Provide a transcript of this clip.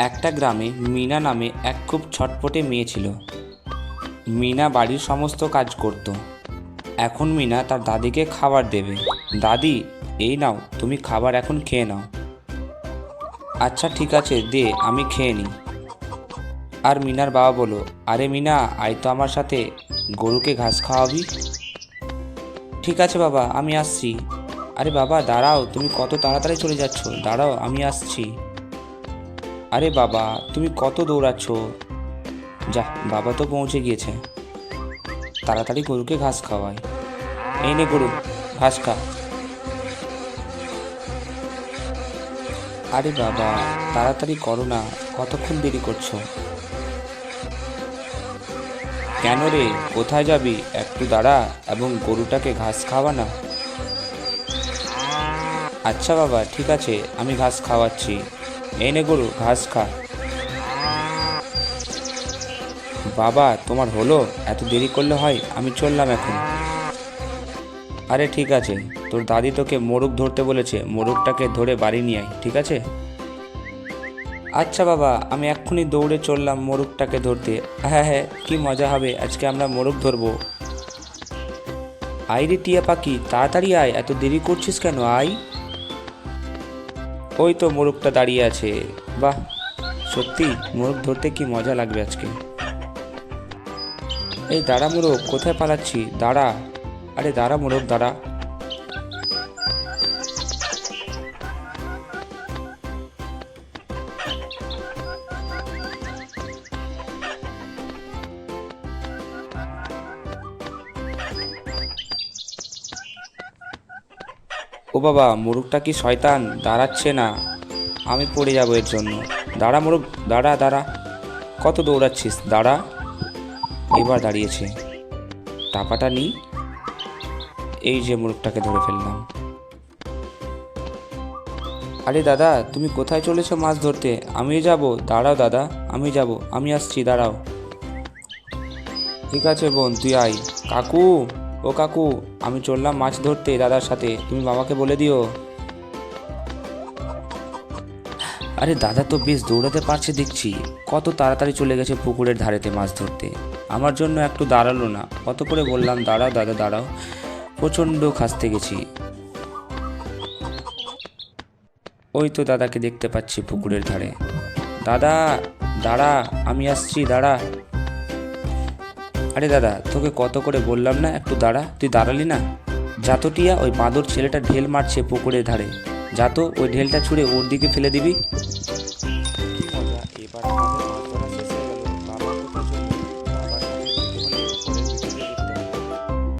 একটা গ্রামে মিনা নামে এক খুব ছটপটে মেয়ে ছিল। মিনা বাড়ির সমস্ত কাজ করত। এখন মিনা তার দাদিকে খাবার দেবে। দাদি, এই নাও, তুমি খাবার এখন খেয়ে নাও। আচ্ছা ঠিক আছে, দে, আমি খেয়ে নিই। আর মিনার বাবা বলো আরে মিনা, আয় তো আমার সাথে। গরুকে ঘাস খাওয়াবি? ঠিক আছে বাবা, আমি আসছি। আরে বাবা, দাঁড়াও, তুমি কত তাড়াতাড়ি চলে যাচ্ছ। দাঁড়াও, আমি আসছি। আরে বাবা, তুমি কত দৌড়াচ্ছ? যা, বাবা তো পৌঁছে গিয়েছে। তাড়াতাড়ি গরুকে ঘাস খাওয়ায় এই নে গরু, ঘাস খা। আরে বাবা, তাড়াতাড়ি করো না, কতক্ষণ দেরি করছ? কেন রে, কোথায় যাবি? একটু দাঁড়া এবং গরুটাকে ঘাস খাওয়া না। আচ্ছা বাবা, ঠিক আছে, আমি ঘাস খাওয়াচ্ছি। এই নে গরু, ঘাস খা। বাবা, তোমার হলো? এত দেরি করলে হয়? আমি চললাম এখন। আরে ঠিক আছে, তোর দাদি তোকে মোরগ ধরতে বলেছে। মোরগটাকে ধরে বাড়ি নিয়ে আয়, ঠিক আছে? আচ্ছা বাবা, আমি এক্ষুনি দৌড়ে চললাম মোরগটাকে ধরতে। হ্যাঁ হ্যাঁ কি মজা হবে, আজকে আমরা মোরগ ধরবো। আয় রে টিয়া পাখি, তাড়াতাড়ি আয়, এত দেরি করছিস কেন? আয়। ওই তো মোরগটা দাঁড়িয়ে আছে। বাহ, সত্যি, মোরগ ধরতে কি মজা লাগবে আজকে? এই দাঁড়া মোরগ, কোথায় পালাচ্ছি? দাঁড়া। আরে দাঁড়া মোরগ, দাঁড়া। ও বাবা, মোরগটা কি শয়তান? দাঁড়াচ্ছে না। আমি পড়ে যাব এর জন্য। দাঁড়া মোরগ, দাঁড়া দাঁড়া। কত দৌড়াচ্ছিস? দাঁড়া। এবার দাঁড়িয়েছে। টাপাটা নি। এই যে মোরগটাকে ধরে ফেললাম। আরে দাদা, তুমি কোথায় চলেছো মাছ ধরতে? আমিও যাব। দাঁড়াও দাদা, আমি যাব। আমি আসছি, দাঁড়াও। ঠিক আছে বোন, তুই আয়। কাকু! ও কাকু, আমি চললাম মাছ ধরতে দাদার সাথে। তুমি বাবাকে বলে দিও। আরে দাদা তো বেশ দৌড়াতে পারছে দেখছি। কত তাড়াতাড়ি চলে গেছে পুকুরের ধারেতে মাছ ধরতে। আমার জন্য একটু দাঁড়াল না। কত করে বললাম, দাঁড়াও দাদা, দাঁড়াও। প্রচণ্ড খাসতে গেছি। ওই তো দাদাকে দেখতে পাচ্ছি পুকুরের ধারে। দাদা, দাঁড়া, আমি আসছি, দাঁড়া। আরে দাদা, তোকে কত করে বললাম না? একটু দাঁড়া, তুই দাঁড়ালি না? জাতটিয়া ওই বাঁদর ছেলেটা ঢেল মারছে পুকুরের ধারে। যাতো ওই ঢেলটা ছুঁড়ে ওর দিকে ফেলে দিবি?